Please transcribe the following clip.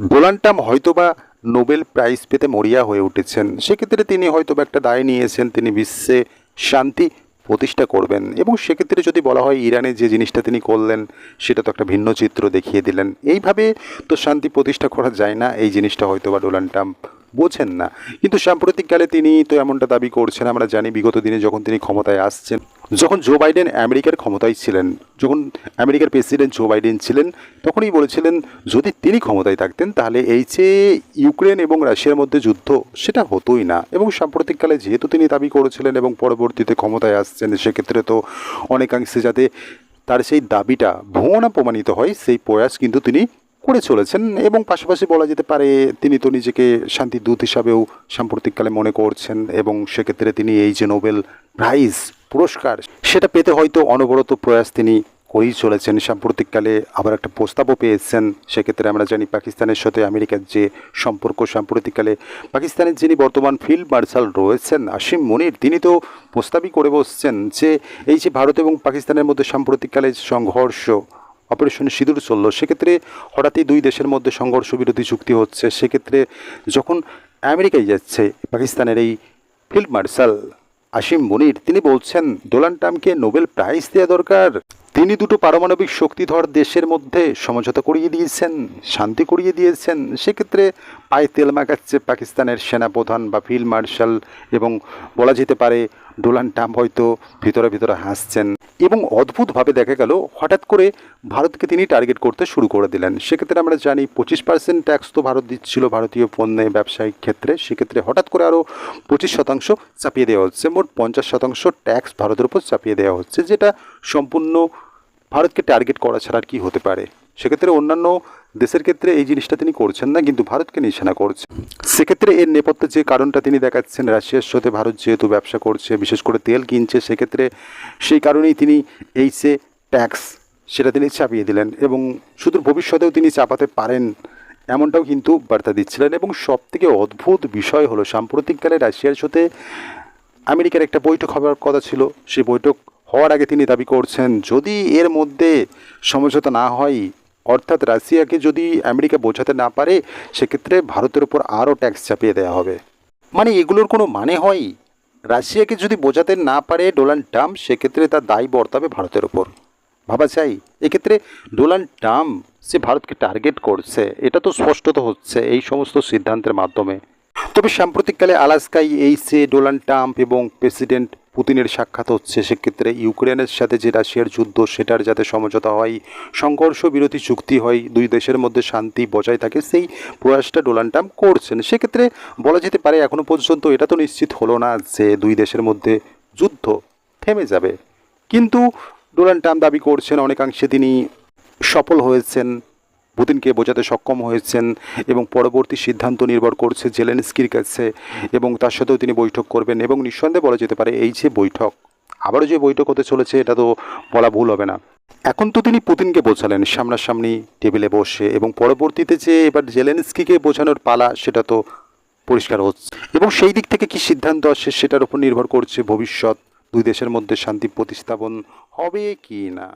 Donald হয়তোবা Nobel prize পেতে মরিয়া হয়ে উঠেছেন। সেক্ষেত্রে তিনি হয়তোবা একটা দায় নিয়েছেন, তিনি বিশ্বে শান্তি প্রতিষ্ঠা করবেন। এবং সেক্ষেত্রে যদি বলা হয় ইরানে যে জিনিসটা তিনি করলেন, সেটা তো একটা ভিন্ন চিত্র দেখিয়ে দিলেন। এইভাবে তো শান্তি প্রতিষ্ঠা করা যায় না, এই জিনিসটা হয়তোবা ডোনাল্ড ট্রাম্প বোঝেন না। কিন্তু সাম্প্রতিককালে তিনি তো এমনটা দাবি করছেন, আমরা জানি বিগত দিনে যখন তিনি ক্ষমতায় আসছেন যখন জো বাইডেন আমেরিকার ক্ষমতায় ছিলেন, যখন আমেরিকার প্রেসিডেন্ট জো বাইডেন ছিলেন, তখনই বলেছিলেন, যদি তিনি ক্ষমতায় থাকতেন, তাহলে এই যে ইউক্রেন এবং রাশিয়ার মধ্যে যুদ্ধ, সেটা হতোই না। এবং সাম্প্রতিককালে যেহেতু তিনি দাবি করেছিলেন এবং পরবর্তীতে ক্ষমতায় আসছেন, সেক্ষেত্রে তো অনেকাংশে যাতে তার সেই দাবিটা ভুয়ো না প্রমাণিত হয়, সেই প্রয়াস কিন্তু তিনি করে চলেছেন এবং পাশাপাশি বলা যেতে পারে তিনি তো নিজেকে শান্তি দূত হিসাবেও সাম্প্রতিককালে মনে করছেন এবং সেক্ষেত্রে তিনি এই যে নোবেল প্রাইজ পুরস্কার, সেটা পেতে হয়তো অনবরত প্রয়াস তিনি করেই চলেছেন। সাম্প্রতিককালে আবার একটা প্রস্তাবও পেয়েছেন। সেক্ষেত্রে আমরা জানি পাকিস্তানের সাথে আমেরিকার যে সম্পর্ক, সাম্প্রতিককালে পাকিস্তানের যিনি বর্তমান ফিল্ড মার্শাল রয়েছেন আসিম মনির, তিনি তো প্রস্তাবই করে বসছেন যে এই যে ভারত এবং পাকিস্তানের মধ্যে সাম্প্রতিককালে সংঘর্ষ অপারেশন সিঁদুর চলল। সেক্ষেত্রে হঠাৎই দুই দেশের মধ্যে সংঘর্ষ বিরোধী চুক্তি হচ্ছে। সেক্ষেত্রে যখন আমেরিকায় যাচ্ছে পাকিস্তানের এই ফিল্ড মার্শাল আসিম মনির, তিনি বলছেন, ডোনাল্ড ট্রাম্পকে নোবেল প্রাইজ দেওয়া দরকার। তিনি দুটো পারমাণবিক শক্তিধর দেশের মধ্যে সমঝোতা করিয়ে দিয়েছেন, শান্তি করিয়ে দিয়েছেন। সেক্ষেত্রে পায়ে তেল মাখাচ্ছে পাকিস্তানের সেনাপ্রধান বা ফিল্ড মার্শাল এবং বলা যেতে পারে ডোনাল্ড ট্রাম্প হয়তো ভিতরে ভিতরে হাসছেন এবং অদ্ভুতভাবে দেখা গেল, হঠাৎ করে ভারতকে তিনি টার্গেট করতে শুরু করে দিলেন। সেক্ষেত্রে আমরা জানি পঁচিশ পার্সেন্ট ট্যাক্স তো ভারত দিচ্ছিল ভারতীয় পণ্যে ব্যবসায়িক ক্ষেত্রে। সেক্ষেত্রে হঠাৎ করে আরও পঁচিশ শতাংশ চাপিয়ে দেওয়া হচ্ছে। মোট পঞ্চাশ শতাংশ ট্যাক্স ভারতের উপর চাপিয়ে দেওয়া হচ্ছে, যেটা সম্পূর্ণ ভারতকে টার্গেট করা ছাড়া আর কি হতে পারে। সেক্ষেত্রে অন্যান্য দেশের ক্ষেত্রে এই জিনিসটা তিনি করছেন না, কিন্তু ভারতকে নিশানা করছে। সেক্ষেত্রে এর নেপথ্যে যে কারণটা তিনি দেখাচ্ছেন, রাশিয়ার সাথে ভারত যেহেতু ব্যবসা করছে, বিশেষ করে তেল কিনছে, সেক্ষেত্রে সেই কারণেই তিনি এই যে ট্যাক্স, সেটা তিনি চাপিয়ে দিলেন এবং শুধু ভবিষ্যতেও তিনি চাপাতে পারেন, এমনটাও কিন্তু বার্তা দিচ্ছিলেন। এবং সব থেকে অদ্ভুত বিষয় হলো, সাম্প্রতিককালে রাশিয়ার সাথে আমেরিকার একটা বৈঠক হওয়ার কথা ছিল। সেই বৈঠক হওয়ার আগে তিনি দাবি করছেন, যদি এর মধ্যে সমঝোতা না হয় অর্থাৎ রাশিয়াকে যদি আমেরিকা বোঝাতে না পারে, সেক্ষেত্রে ভারতের উপর আরও ট্যাক্স চাপিয়ে দেওয়া হবে। মানে এগুলোর কোনো মানে হয়? রাশিয়াকে যদি বোঝাতে না পারে ডোনাল্ড ট্রাম্প, সেক্ষেত্রে তার দায় বর্তাবে ভারতের উপর। ভাবা চাই এক্ষেত্রে ডোনাল্ড ট্রাম্প সে ভারতকে টার্গেট করছে, এটা তো স্পষ্টত হচ্ছে এই সমস্ত সিদ্ধান্তের মাধ্যমে। তবে সাম্প্রতিককালে আলাস্কায় এই সে ডোনাল্ড ট্রাম্প এবং প্রেসিডেন্ট পুতিনের সাক্ষাৎ হচ্ছে। সেক্ষেত্রে ইউক্রেনের সাথে যে রাশিয়ার যুদ্ধ, সেটার যাতে সমঝোতা হয়, সংঘর্ষ বিরতি চুক্তি হয়, দুই দেশের মধ্যে শান্তি বজায় থাকে, সেই প্রয়াসটা ডোনাল্ড ট্রাম্প করছেন। সেক্ষেত্রে বলা যেতে পারে এখনও পর্যন্ত এটা তো নিশ্চিত হলো না যে দুই দেশের মধ্যে যুদ্ধ থেমে যাবে। কিন্তু ডোনাল্ড ট্রাম্প দাবি করছেন, অনেকাংশে তিনি সফল হয়েছেন। পুতিনকে বোঝাতে সক্ষম হয়েছেন এবং পরবর্তী সিদ্ধান্ত নির্ভর করছে জেলেনস্কির কাছে এবং তার সাথেও তিনি বৈঠক করবেন এবং নিঃসন্দেহে বলা যেতে পারে এই যে বৈঠক, আবারও যে বৈঠক হতে চলেছে এটা তো বলা ভুল হবে না। এখন তো তিনি পুতিনকে বোঝালেন সামনাসামনি টেবিলে বসে এবং পরবর্তীতে যে এবার জেলেনস্কিকে বোঝানোর পালা সেটা তো পরিষ্কার হচ্ছে। এবং সেই দিক থেকে কি সিদ্ধান্ত আসে সেটার উপর নির্ভর করছে ভবিষ্যৎ। দুই দেশের মধ্যে শান্তি প্রতিস্থাপন হবে কি না?